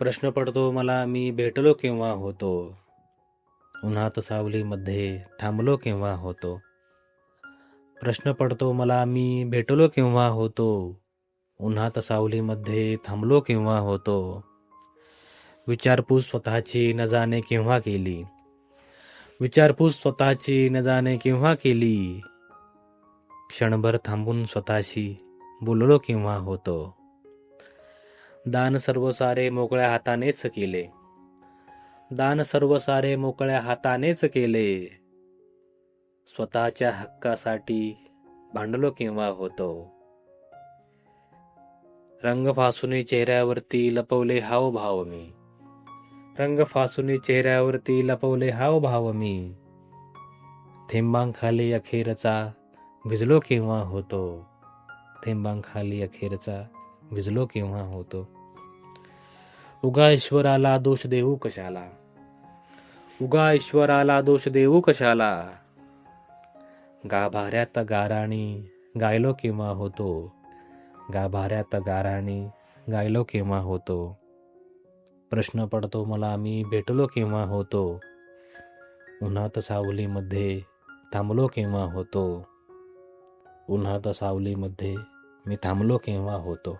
प्रश्न पडतो मला मी भेटलो केव्हा होतो? उन्हात सावलीमध्ये थांबलो केव्हा होतो? प्रश्न पडतो मला मी भेटलो केव्हा होतो? उन्हात सावलीमध्ये थांबलो केव्हा होतो? विचारपूस स्वतःची न जाणे केव्हा केली? विचारपूस स्वतःची न जाणे केव्हा केली? क्षणभर थांबून स्वतःशी बोललो केव्हा होतो? दान सर्व सारे मोकळ्या हातानेच केले. दान सर्व सारे मोकळ्या हातानेच केले. स्वतःच्या हक्कासाठी भांडलो केव्हा होतो. रंग फासुनी चेहऱ्यावरती लपवले हाव भाव मी. रंग फासुनी चेहऱ्यावरती लपवले हाव भाव मी. थेंबांखाली अखेरचा भिजलो केव्हा होतो. थेंबांखाली अखेरचा भिजलो केव्हा होतो उगा ईश्वराला दोष देऊ कशाला? उगा ईश्वराला दोष देऊ कशाला? गाभाऱ्यात गाराणी गायलो केव्हा होतो गाभाऱ्यात गाराणी गायलो केव्हा होतो प्रश्न पडतो मला मी भेटलो केव्हा होतो उन्हात सावलीमध्ये थांबलो केव्हा होतो उन्हात सावलीमध्ये मी थांबलो केव्हा होतो